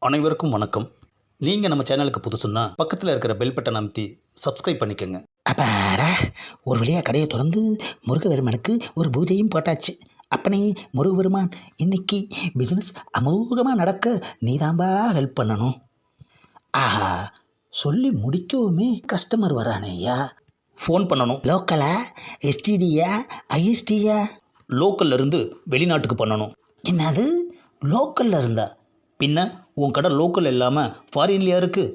அனைவருக்கும் வணக்கம். நீங்கள் நம்ம சேனலுக்கு புதுசுன்னா பக்கத்தில் இருக்கிற பெல் பட்டன் அமைத்தி சப்ஸ்கிரைப் பண்ணிக்கோங்க. அப்பாடா ஒரு வழியாக கடையை திறந்து முருகபெருமானுக்கு ஒரு பூஜையும் போட்டாச்சு. அப்பனே முருகபெருமான் இன்னைக்கு பிஸ்னஸ் அமோகமாக நடக்க நீதாம்பா ஹெல்ப் பண்ணணும். ஆஹா சொல்லி முடிக்கவுமே கஸ்டமர் வரானே ஐயா. ஃபோன் பண்ணணும். லோக்கலா எஸ்டிடியா ஐஎஸ்டியா லோக்கல்ல இருந்து வெளிநாட்டுக்கு பண்ணணும். என்னது? லோக்கலில் இருந்தா? பின்ன உன் கடை லோக்கல் இல்லாமல் ஃபாரின்லையா இருக்குது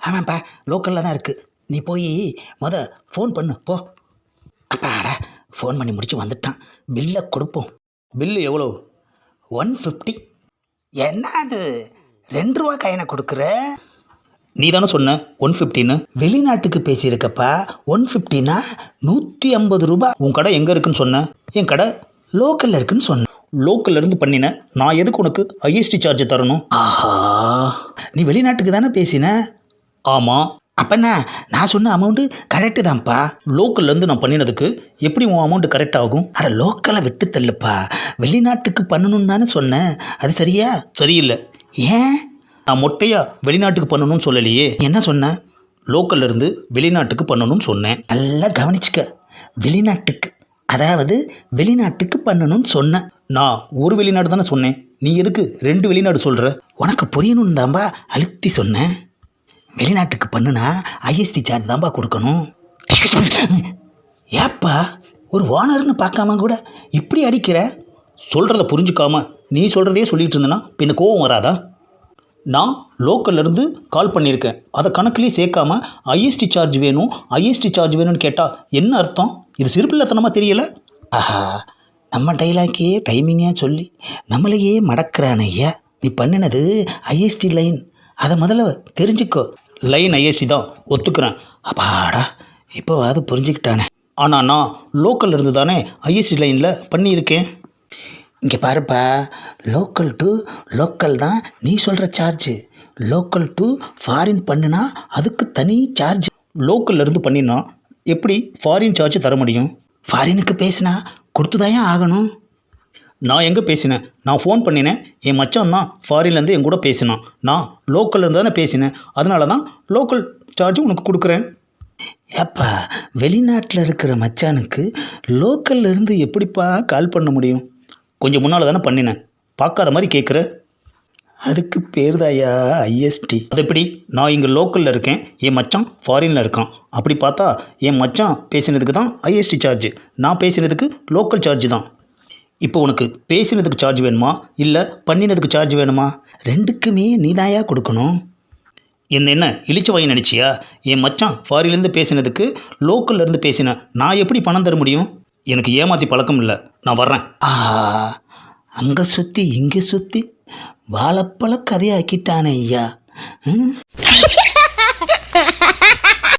ஆமாப்பா லோக்கலில் தான் இருக்குது நீ போய் முத ஃபோன் பண்ணு போ. அப்பாடா ஃபோன் பண்ணி முடிச்சு வந்துட்டான். பில்லை கொடுப்போம். பில்லு எவ்வளோ ஒன் ஃபிஃப்டி என்ன அது? ரெண்டு ரூபா கையனை கொடுக்குற? நீ தானே சொன்ன ஒன் ஃபிஃப்டின்னு வெளிநாட்டுக்கு பேசியிருக்கப்பா ஒன் ஃபிஃப்டினா நூற்றி ஐம்பது ரூபாய் உன் கடை எங்கே இருக்குன்னு சொன்ன? என் கடை லோக்கலில் இருக்குன்னு சொன்னேன் லோக்கல்ல இருந்து பண்ணினேன் நான் எதுக்கு உனக்கு ஐஎஸ்டி சார்ஜ் தரணும்? ஆஹா. நீ வெளிநாட்டுக்கு தானே பேசின? ஆமாம் அப்பண்ணா நான் சொன்ன அமௌண்ட்டு கரெக்டு தான்ப்பா. லோக்கல்லேருந்து நான் பண்ணினதுக்கு எப்படி உன் அமௌண்ட் கரெக்ட் ஆகும்? அட லோக்கலை விட்டு தள்ளுப்பா. வெளிநாட்டுக்கு பண்ணணும்னு தானே சொன்னேன் அது சரியா? சரியில்லை. ஏன்? நான் மொட்டையாக வெளிநாட்டுக்கு பண்ணணும்னு சொல்லலையே. என்ன சொன்ன? லோக்கல்ல இருந்து வெளிநாட்டுக்கு பண்ணணும்னு சொன்னேன். நல்லா கவனிச்சுக்க. வெளிநாட்டுக்கு. அதாவது வெளிநாட்டுக்கு பண்ணணும்னு சொன்னேன் நான் ஒரு வெளிநாடு தானே சொன்னேன். நீ எதுக்கு ரெண்டு வெளிநாடு சொல்கிற உனக்கு புரியணும் தான்பா அழுத்தி சொன்னேன். வெளிநாட்டுக்கு பண்ணுனா ஐஎஸ்டி சார்ஜ் தான்பா கொடுக்கணும். ஏப்பா ஒரு ஓனர்னு பார்க்காம கூட இப்படி அடிக்கிற? சொல்கிறத புரிஞ்சுக்காம நீ சொல்கிறதே சொல்லிகிட்டு இருந்தேன்னா பின்ன கோவம் வராதா? நான் லோக்கல்லேருந்து கால் பண்ணியிருக்கேன். அதை கணக்குலேயே சேர்க்காம ஐஎஸ்டி சார்ஜ் வேணும் ஐஎஸ்டி சார்ஜ் வேணும்னு கேட்டால் என்ன அர்த்தம்? இது சிறுபிள்ளைத்தனமாக தெரியல? ஆஹா நம்ம டைலாக்கே டைமிங்காக சொல்லி நம்மளையே மடக்கிறான் ஐயா. நீ பண்ணினது ஐஎஸ்டி லைன் அதை முதல்ல தெரிஞ்சுக்கோ. லைன் ஐஎஸ்டி தான் ஒத்துக்கிறேன். அப்பாடா இப்போவாது புரிஞ்சுக்கிட்டானே. ஆனால் நான் லோக்கல்லேருந்து தானே ஐஎஸ்டி லைனில் பண்ணியிருக்கேன். இங்கே பாருப்பா லோக்கல் டு லோக்கல் தான் நீ சொல்கிற சார்ஜு லோக்கல் டு ஃபாரின் பண்ணுனா அதுக்கு தனி சார்ஜ் லோக்கல்லேருந்து பண்ணினா எப்படி ஃபாரின் சார்ஜ் தர முடியும்? ஃபாரினுக்கு பேசினா கொடுத்துதாயா ஆகணும்? நான் எங்கே பேசினேன்? நான் ஃபோன் பண்ணினேன். என் மச்சான் தான் ஃபாரின்லேருந்து என் கூட பேசினான். நான் லோக்கல்லேருந்து தானே பேசினேன். அதனால தான் லோக்கல் சார்ஜ் உனக்கு கொடுக்குறேன். ஏப்பா வெளிநாட்டில் இருக்கிற மச்சானுக்கு லோக்கல்லேருந்து எப்படிப்பா கால் பண்ண முடியும்? கொஞ்சம் முன்னால் தானே பண்ணினேன். பார்க்காத மாதிரி கேட்குற அதுக்கு பேர் தாயா ஐஎஸ்டி அது எப்படி? நான் இங்கே லோக்கலில் இருக்கேன். என் மச்சான் ஃபாரினில் இருக்கான். அப்படி பார்த்தா என் மச்சான் பேசினதுக்கு தான் ஐஎஸ்டி சார்ஜ் நான் பேசினதுக்கு லோக்கல் சார்ஜ் தான். இப்போ உனக்கு பேசினதுக்கு சார்ஜ் வேணுமா? இல்லை பண்ணினதுக்கு சார்ஜ் வேணுமா? ரெண்டுக்குமே நீதாயா கொடுக்கணும். என்ன என்ன? இழிச்சு வாங்கி நினச்சியா என் மச்சான் ஃபாரின்லேருந்து பேசினதுக்கு லோக்கல்ல இருந்து பேசினேன் நான் எப்படி பணம் தர முடியும்? எனக்கு ஏமாற்றி பழக்கம் இல்லை. நான் வர்றேன். ஆஹா அங்கே சுற்றி இங்கே சுற்றி வாழைப்பழ கதையாக்கிட்டானே ஐயா. ம்?